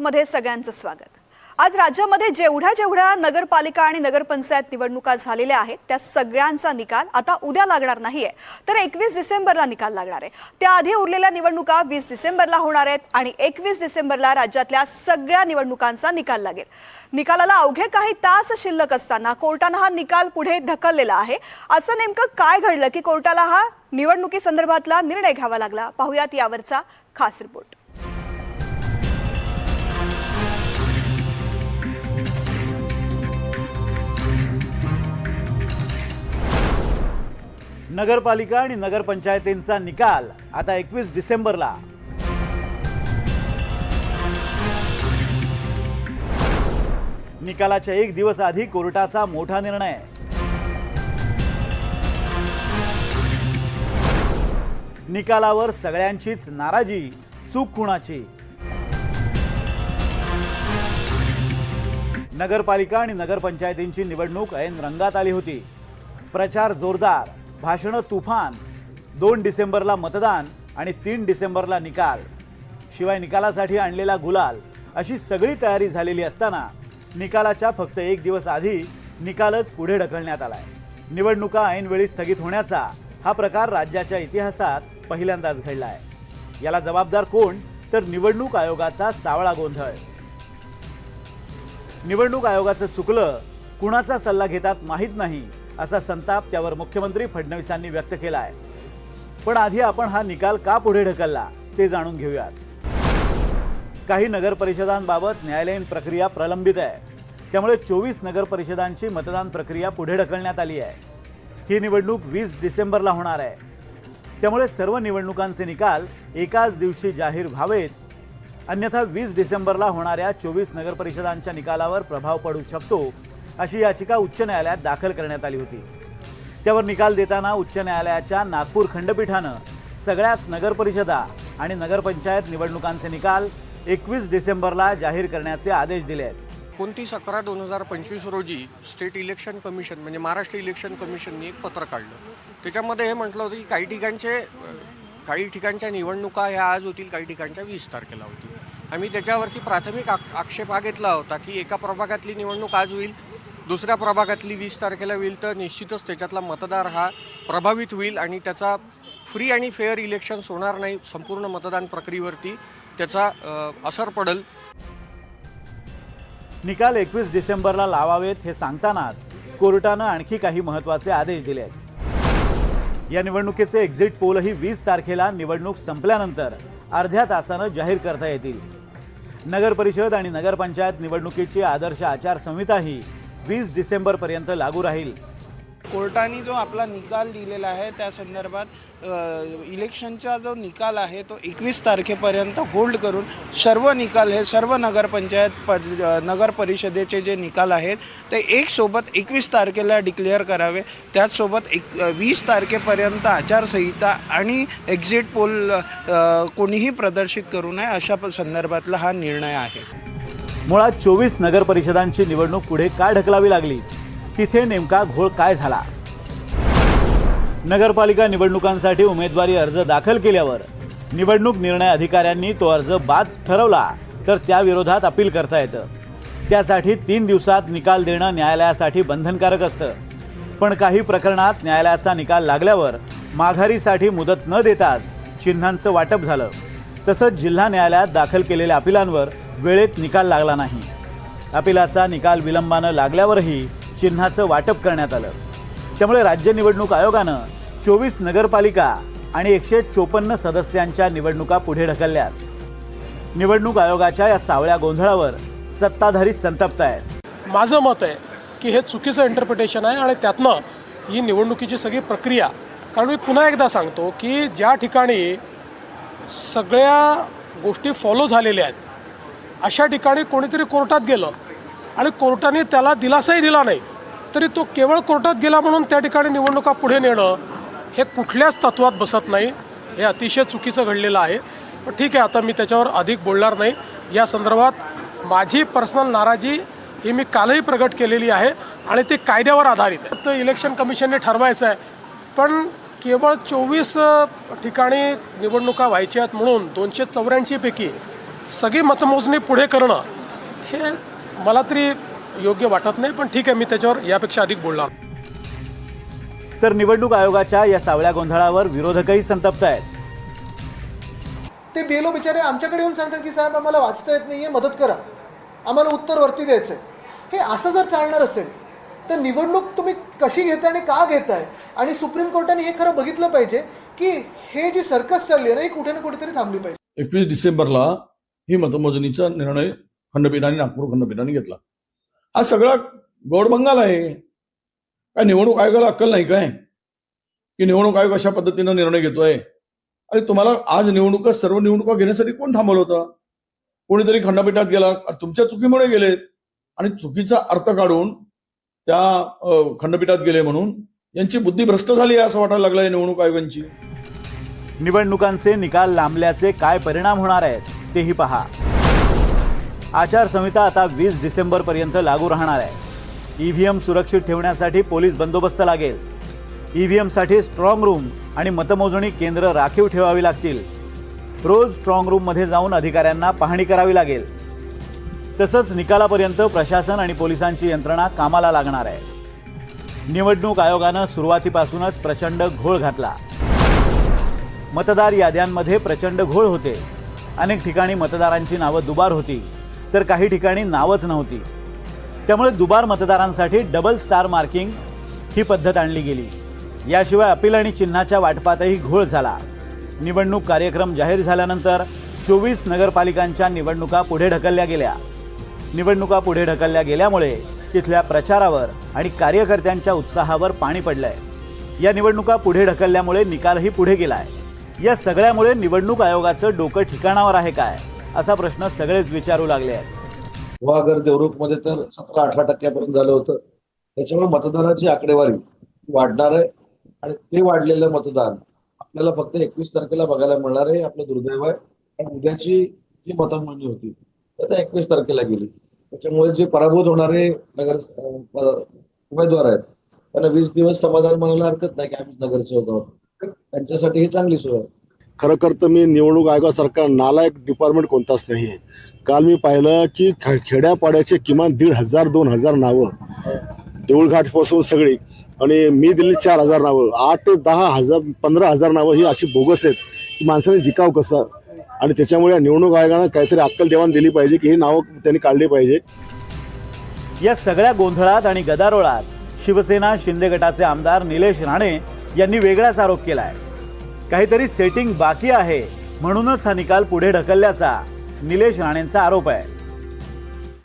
मध्ये सगळ्यांचं स्वागत. आज राज्यामध्ये जेवढ्या जेवढ्या नगरपालिका आणि नगरपंचायत निवडणुका झालेल्या आहेत त्या सगळ्यांचा निकाल आता उद्या लागणार नाहीये. तर एकवीस डिसेंबरला निकाल लागणार आहे. त्याआधी उरलेल्या निवडणुका वीस डिसेंबरला होणार आहेत आणि एकवीस डिसेंबरला राज्यातल्या सगळ्या निवडणुकांचा निकाल लागेल. निकालाला अवघे काही तास शिल्लक असताना कोर्टानं हा निकाल पुढे ढकललेला आहे. असं नेमकं काय घडलं की कोर्टाला हा निवडणुकीसंदर्भातला निर्णय घ्यावा लागला? पाहुयात यावरचा खास रिपोर्ट. नगरपालिका आणि नगरपंचायतींचा निकाल आता एकवीस डिसेंबरला. निकालाच्या एक दिवस आधी कोर्टाचा मोठा निर्णय. निकालावर सगळ्यांचीच नाराजी चूक कुणाची नगरपालिका आणि नगरपंचायतींची निवडणूक ऐन रंगात आली होती. प्रचार जोरदार. भाषणं तुफान दोन डिसेंबरला मतदान आणि तीन डिसेंबरला निकाल. शिवाय निकालासाठी आणलेला गुलाल अशी सगळी तयारी झालेली असताना निकालाच्या फक्त एक दिवस आधी निकालच पुढे ढकलण्यात आलाय. निवडणुका ऐनवेळी स्थगित होण्याचा हा प्रकार राज्याच्या इतिहासात पहिल्यांदाच घडला आहे याला जबाबदार कोण? तर निवडणूक आयोगाचा सावळा गोंधळ. निवडणूक आयोगाचं चुकलं कुणाचा सल्ला घेतात माहीत नाही. असा संताप त्यावर मुख्यमंत्री फडणवीसांनी व्यक्त केला आहे. पण आधी आपण हा निकाल का पुढे ढकलला ते जाणून घेऊयात. काही नगर परिषदांबाबत न्यायालयीन प्रक्रिया प्रलंबित आहे. त्यामुळे चोवीस नगर परिषदांची मतदान प्रक्रिया पुढे ढकलण्यात आली आहे. ही निवडणूक वीस डिसेंबरला होणार आहे. त्यामुळे सर्व निवडणुकांचे निकाल एकाच दिवशी जाहीर व्हावेत. अन्यथा वीस डिसेंबरला होणाऱ्या चोवीस नगरपरिषदांच्या निकालावर प्रभाव पडू शकतो अशी याचिका उच्च न्यायालयात दाखल करण्यात आली होती. त्यावर निकाल देताना उच्च न्यायालयाच्या नागपूर खंडपीठानं सगळ्याच नगरपरिषदा आणि नगरपंचायत निवडणुकांचे निकाल एकवीस डिसेंबरला जाहीर करण्याचे आदेश दिले आहेत. एकोणतीस अकरा दोन हजार पंचवीस रोजी स्टेट इलेक्शन कमिशन म्हणजे महाराष्ट्र इलेक्शन कमिशनने एक पत्र काढलं. त्याच्यामध्ये हे म्हटलं होतं की काही ठिकाणचे काही ठिकाणच्या निवडणुका ह्या आज होतील काही ठिकाणच्या वीस तारखेला होतील. आम्ही त्याच्यावरती प्राथमिक आक्षेप हा घेतला होता की एका प्रभागातली निवडणूक आज होईल दुसऱ्या प्रभागातली वीस तारखेला होईल तर निश्चितच त्याच्यातला मतदार हा प्रभावित होईल आणि त्याचा फ्री आणि फेअर इलेक्शन्स होणार नाही संपूर्ण मतदान प्रक्रियेवरती त्याचा असर पडेल. निकाल एकवीस डिसेंबरला लावावेत हे सांगतानाच कोर्टानं आणखी काही महत्त्वाचे आदेश दिले आहेत. या निवडणुकीचे एक्झिट पोलही वीस तारखेला निवडणूक संपल्यानंतर अर्ध्या तासानं जाहीर करता येतील. नगरपरिषद आणि नगरपंचायत निवडणुकीची आदर्श आचारसंहिताही वीस डिसेंबरपर्यंत लागू राहील. कोर्टाने जो आपला निकाल दिलेला आहे त्या संदर्भात इलेक्शनचा जो निकाल आहे तो एकवीस तारखेपर्यंत होल्ड करून सर्व निकाल हे सर्व नगरपंचायत प नगर परिषदेचे जे निकाल आहेत ते एक सोबत एकवीस तारखेला डिक्लेअर करावे. त्याचसोबत एक वीस तारखेपर्यंत आचारसंहिता आणि एक्झिट पोल कोणीही प्रदर्शित करू नये अशा संदर्भातला हा निर्णय आहे. मुळात चोवीस नगरपरिषदांची निवडणूक पुढे का ढकलावी लागली? तिथे नेमका घोळ काय झाला? नगरपालिका निवडणुकांसाठी उमेदवारी अर्ज दाखल केल्यावर निवडणूक निर्णय अधिकाऱ्यांनी तो अर्ज बाद ठरवला तर त्याविरोधात अपील करता येतं. त्यासाठी तीन दिवसात निकाल देणं न्यायालयासाठी बंधनकारक असतं. पण काही प्रकरणात न्यायालयाचा निकाल लागल्यावर माघारीसाठी मुदत न देताच चिन्हांचं वाटप झालं. तसंच जिल्हा न्यायालयात दाखल केलेल्या अपिलांवर वेळेत निकाल लागला नाही. अपिलाचा निकाल विलंबानं लागल्यावरही चिन्हाचं वाटप करण्यात आलं. त्यामुळे राज्य निवडणूक आयोगानं चोवीस नगरपालिका आणि एकशे चोपन्न सदस्यांच्या निवडणुका पुढे ढकलल्यात. निवडणूक आयोगाच्या या सावळ्या गोंधळावर सत्ताधारी संतप्त आहेत. माझं मत आहे की हे चुकीचं इंटरप्रिटेशन आहे आणि त्यातनं ही निवडणुकीची सगळी प्रक्रिया कारण मी पुन्हा एकदा सांगतो की ज्या ठिकाणी सगळ्या गोष्टी फॉलो झालेल्या आहेत अशा ठिकाणी कोणीतरी कोर्टात गेलं आणि कोर्टाने त्याला दिलासाही दिला नाही तरी तो केवळ कोर्टात गेला म्हणून त्या ठिकाणी निवडणुका पुढे नेणं हे कुठल्याच तत्वात बसत नाही हे अतिशय चुकीचं घडलेलं आहे. पण ठीक आहे आता मी त्याच्यावर अधिक बोलणार नाही. या संदर्भात माझी पर्सनल नाराजी ही मी कालही प्रगट केलेली आहे आणि ते कायद्यावर आधारित आहे. तर इलेक्शन कमिशनने ठरवायचं आहे. पण केवळ चोवीस ठिकाणी निवडणुका व्हायच्या आहेत म्हणून दोनशे चौऱ्याऐंशीपैकी सगळी मतमोजणी पुढे करणं हे मला तरी योग्य वाटत नाही पण ठीक आहे मी त्याच्यावर यापेक्षा अधिक बोलणार. तर निवडणूक आयोगाच्या या सावळ्या गोंधळावर विरोधकही संतप्त आहेत. ते बेलो बिचारे आमच्याकडे येऊन सांगतात की साहेब आम्हाला वाचता येत नाही आहे मदत करा. आम्हाला उत्तर वरती द्यायचं आहे हे असं जर चालणार असेल तर निवडणूक तुम्ही कशी घेताय आणि का घेताय? आणि सुप्रीम कोर्टाने हे खरं बघितलं पाहिजे की हे जी सर्कस चालली आहे ना ही कुठे ना कुठेतरी थांबली पाहिजे. एकवीस डिसेंबरला ही मतमोजणीचा निर्णय खंडपीठाने नागपूर खंडपीठाने घेतला. हा सगळा गोडबंगाल आहे. काय निवडणूक आयोगाला अक्कल नाही काय? की निवडणूक आयोग अशा पद्धतीनं निर्णय घेतोय? अरे तुम्हाला आज निवडणुका सर्व निवडणुका घेण्यासाठी कोण थांबवलं होतं? कोणीतरी खंडपीठात गेला. तुमच्या चुकीमुळे गेलेत. आणि चुकीचा अर्थ काढून त्या खंडपीठात गेले म्हणून यांची बुद्धी भ्रष्ट झाली आहे असं वाटायला लागलंय निवडणूक आयोगांची. निवडणुकांचे निकाल लांबल्याचे काय परिणाम होणार आहेत? तेही पहा. आचारसंहिता आता वीस डिसेंबरपर्यंत लागू राहणार आहे. ई व्ही एम सुरक्षित ठेवण्यासाठी पोलीस बंदोबस्त लागेल. ई व्ही एमसाठी स्ट्रॉंग रूम आणि मतमोजणी केंद्र राखीव ठेवावी लागतील. रोज स्ट्रॉंग रूममध्ये जाऊन अधिकाऱ्यांना पाहणी करावी लागेल. तसंच निकालापर्यंत प्रशासन आणि पोलिसांची यंत्रणा कामाला लागणार आहे. निवडणूक आयोगानं सुरुवातीपासूनच प्रचंड घोळ घातला. मतदार याद्यांमध्ये प्रचंड घोळ होते. अनेक ठिकाणी मतदारांची नावं दुबार होती तर काही ठिकाणी नावच नव्हती. त्यामुळे दुबार मतदारांसाठी डबल स्टार मार्किंग ही पद्धत आणली गेली. याशिवाय अपील आणि चिन्हाच्या वाटपातही घोळ झाला. निवडणूक कार्यक्रम जाहीर झाल्यानंतर चोवीस नगरपालिकांच्या निवडणुका पुढे ढकलल्या गेल्या. निवडणुका पुढे ढकलल्या गेल्यामुळे तिथल्या प्रचारावर आणि कार्यकर्त्यांच्या उत्साहावर पाणी पडलंय. या निवडणुका पुढे ढकलल्यामुळे निकालही पुढे गेलाय. या सगळ्यामुळे निवडणूक आयोगाचं डोकं ठिकाणावर आहे काय? असा प्रश्न सगळेच विचारू लागले आहेत. गुहागर देवरूखमध्ये तर सतरा अठरा टक्क्यापर्यंत झालं होतं. त्याच्यामुळे मतदानाची आकडेवारी वाढणार आहे आणि ते वाढलेलं मतदान आपल्याला फक्त एकवीस तारखेला बघायला मिळणार आहे. आपलं दुर्दैव आहे. आणि उद्याची जी मतमोजणी होती तर त्या एकवीस तारखेला गेली. त्याच्यामुळे जे पराभूत होणारे नगर उमेदवार आहेत त्यांना वीस दिवस समाधान म्हणायला हरकत नाही की आम्ही नगरसेवक आहोत. त्यांच्यासाठी ही चांगली सोय आहे. खरं कर तर मी निवडणूक आयोगासारखा नालायक डिपार्टमेंट कोणताच नाही आहे. काल मी पाहिलं की खे खेड्यापाड्याचे किमान दीड हजार दोन हजार नावं देऊळघाटपासून सगळी आणि मी दिली चार हजार नावं आठ ते दहा हजार पंधरा हजार नावं ही अशी बोगस आहेत की माणसाने जिकाव कसं? आणि त्याच्यामुळे या निवडणूक आयोगानं काहीतरी अक्कल देवाण दिली पाहिजे की ही नावं त्यांनी काढली पाहिजे. या सगळ्या गोंधळात आणि गदारोळात शिवसेना शिंदे गटाचे आमदार निलेश राणे यांनी वेगळाच आरोप केलाय. काहीतरी सेटिंग बाकी आहे म्हणूनच हा निकाल पुढे ढकलल्याचा निलेश राणेंचा आरोप आहे.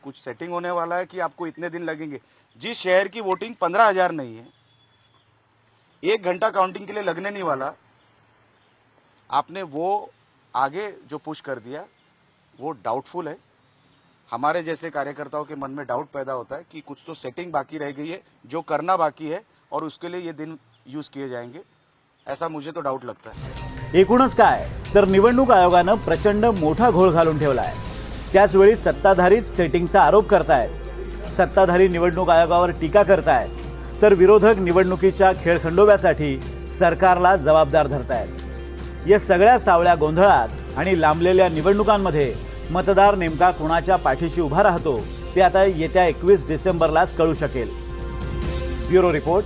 कुछ सेटिंग होने वाला है कि आपको इतने दिन लगेंगे. जिस शहर की वोटिंग पंद्रह हजार नहीं है एक घंटा काउंटिंग के लिए लगने नहीं वाला आपने वो आगे जो पुश कर दिया वो डाउटफुल है. हमारे जैसे कार्यकर्ताओं के मन में डाउट पैदा होता है कि कुछ तो सेटिंग बाकी रह गई है जो करना बाकी है और उसके लिए ये दिन यूज किए जाएंगे। ऐसा मुझे तो डाऊट लगता है। एकूणच काय? तर निवडणूक आयोगानं प्रचंड मोठा घोळ घालून ठेवलाय. त्याचवेळी सत्ताधारीच सेटिंगचा आरोप करतायत. सत्ताधारी निवडणूक आयोगावर टीका करतायत. तर विरोधक निवडणुकीच्या खेळखंडोब्यासाठी सरकारला जबाबदार धरतायत. या सगळ्या सावळ्या गोंधळात आणि लांबलेल्या निवडणुकांमध्ये मतदार नेमका कुणाच्या पाठीशी उभा राहतो ते आता येत्या एकवीस डिसेंबरलाच कळू शकेल. Bureau report.